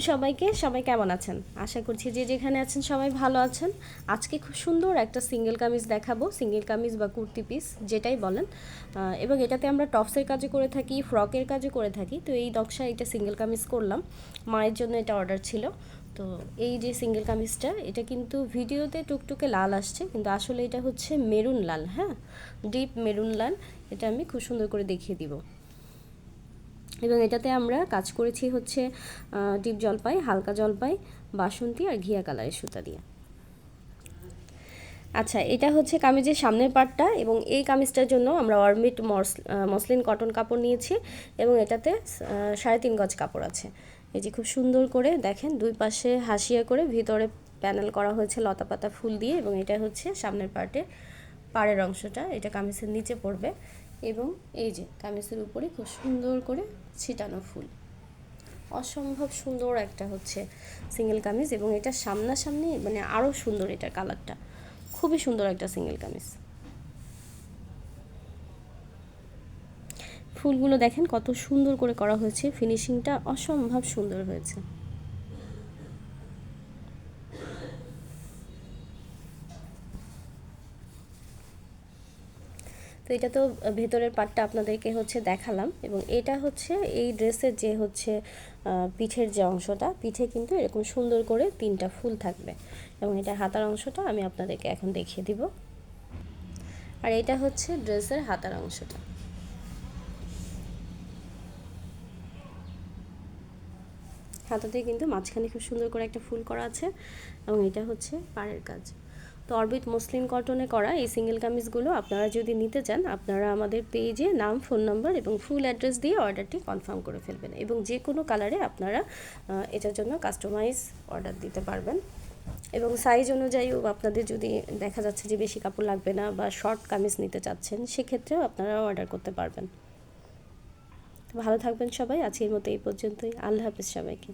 সবাইকে, সবাই কেমন আছেন? আশা করছি যে যেখানে আছেন সবাই ভালো আছেন। আজকে খুব সুন্দর একটা সিঙ্গেল কামিজ দেখাবো, সিঙ্গেল কামিজ বা কুর্তি পিস যেটাই বলেন। এবং এটাতে আমরা টপসের কাজও করে থাকি ফ্রকের কাজও করে থাকি। তো এই নকশা, এটা সিঙ্গেল কামিজ করলাম। মায়ের জন্য এটা অর্ডার ছিল। তো এই যে সিঙ্গেল কামিজটা, এটা কিন্তু ভিডিওতে টুকটুকে লাল আসছে, কিন্তু আসলে এটা হচ্ছে মেরুন লাল হ্যাঁ? ডিপ মেরুন লাল, এটা আমি খুব সুন্দর করে দেখিয়ে দিব। এবং এটাতে আমরা কাজ করেছি হচ্ছে ডিপ জলপাই, হালকা জলপাই, বাসন্তী আর ঘিয়া কালারের সুতা দিয়ে। আচ্ছা এটা হচ্ছে কামিজের সামনের পার্টটা এবং এই কামিজটার জন্য আমরা অরমিট মসলিন কটন কাপড় নিয়েছি এবং এটাতে সাড়ে তিন গজ কাপড় আছে। এই যে খুব সুন্দর করে দেখেন, দুই পাশে হাসিয়া করে ভিতরে প্যানেল করা হয়েছে লতা পাতা ফুল দিয়ে এবং এটা হচ্ছে সামনের পার্টে পাড়ের অংশটা, এটা কামিজের নিচে পড়বে। এবং এই যে কামিজের উপরে খুব সুন্দর করে ছিটানো ফুল। অসম্ভব সুন্দর একটা হচ্ছে সিঙ্গেল কামিজ এবং এটা সামনাসামনি মানে আরও সুন্দর এটার কালারটা। খুবই সুন্দর একটা সিঙ্গেল কামিজ। ফুলগুলো দেখেন কত সুন্দর করে করা হয়েছে। ফিনিশিংটা অসম্ভব সুন্দর হয়েছে। তো এটা তো ভেতরের পার্টটা আপনাদেরকে হচ্ছে দেখালাম এবং এটা হচ্ছে এই ড্রেসের যে হচ্ছে পিঠের যে অংশটা, পিঠে কিন্তু এরকম সুন্দর করে তিনটা ফুল থাকবে এবং এটা হাতার অংশটা আমি আপনাদেরকে এখন দেখিয়ে দিব। আর এটা হচ্ছে ড্রেসের হাতার অংশটা। হাতাতে কিন্তু মাঝখানে খুব সুন্দর করে একটা ফুল করা আছে এবং এটা হচ্ছে পাড়ের কাজ। তো অরবিট মুসলিম কটনে করা এই সিঙ্গেল কামিজগুলো আপনারা যদি নিতে চান, আপনারা আমাদের পেজে নাম, ফোন নাম্বার এবং ফুল অ্যাড্রেস দিয়ে অর্ডারটি কনফার্ম করে ফেলবেন এবং যে কোনো কালারে আপনারা এটার জন্য কাস্টমাইজ অর্ডার দিতে পারবেন। এবং সাইজ অনুযায়ীও আপনাদের যদি দেখা যাচ্ছে যে বেশি কাপড় লাগবে না বা শর্ট কামিজ নিতে চাচ্ছেন, সেক্ষেত্রেও আপনারা অর্ডার করতে পারবেন। ভালো থাকবেন সবাই, আজকের মতো এই পর্যন্তই। আল্লাহ হাফিজ সবাইকে।